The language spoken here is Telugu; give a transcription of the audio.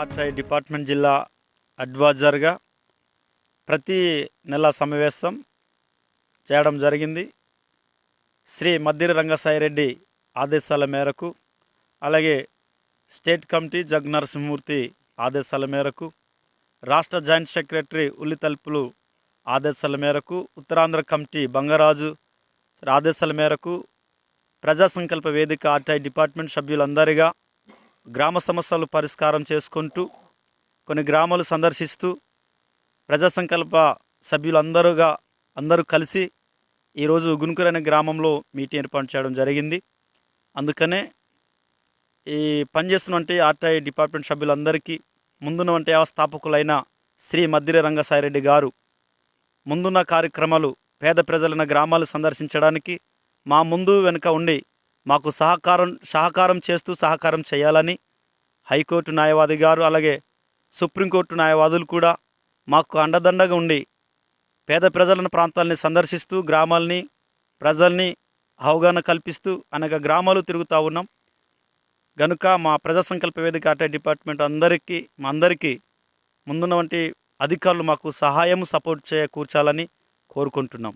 ఆర్టీఐ డిపార్ట్మెంట్ జిల్లా అడ్వైజర్గా ప్రతి నెల సమావేశం చేయడం జరిగింది. శ్రీ మద్దిరి రంగసాయిరెడ్డి ఆదేశాల మేరకు అలాగే స్టేట్ కమిటీ జగ్ నరసింహమూర్తి ఆదేశాల మేరకు రాష్ట్ర జాయింట్ సెక్రటరీ ఉల్లితలుపులు ఆదేశాల మేరకు ఉత్తరాంధ్ర కమిటీ బంగరాజు ఆదేశాల మేరకు ప్రజా సంకల్ప వేదిక ఆర్టీఐ డిపార్ట్మెంట్ సభ్యులందరిగా గ్రామ సమస్యలు పరిష్కారం చేసుకుంటూ కొన్ని గ్రామాలు సందర్శిస్తూ ప్రజా సంకల్ప సభ్యులందరూగా అందరూ కలిసి ఈరోజు గునుకూరు అనే గ్రామంలో మీటింగ్ ఏర్పాటు చేయడం జరిగింది. అందుకనే ఈ పనిచేస్తున్నటువంటి ఆర్టీఐ డిపార్ట్మెంట్ సభ్యులందరికీ ముందున్నటువంటి వ్యవస్థాపకులైన శ్రీ మద్దిరి రంగసాయిరెడ్డి గారు ముందున్న కార్యక్రమాలు పేద ప్రజలైన గ్రామాలు సందర్శించడానికి మా ముందు వెనుక ఉండి మాకు సహకారం సహకారం చేస్తూ సహకారం చేయాలని హైకోర్టు న్యాయవాది గారు అలాగే సుప్రీంకోర్టు న్యాయవాదులు కూడా మాకు అండదండగా ఉండి పేద ప్రజలను ప్రాంతాలని సందర్శిస్తూ గ్రామాలని ప్రజల్ని అవగాహన కల్పిస్తూ అనేక గ్రామాలు తిరుగుతూ ఉన్నాం. గనుక మా ప్రజా సంకల్ప వేదిక ఆర్టీ డిపార్ట్మెంట్ అందరికీ మా అందరికీ ముందున్న వంటి అధికారులు మాకు సహాయం సపోర్ట్ చేయ కూర్చాలని కోరుకుంటున్నాం.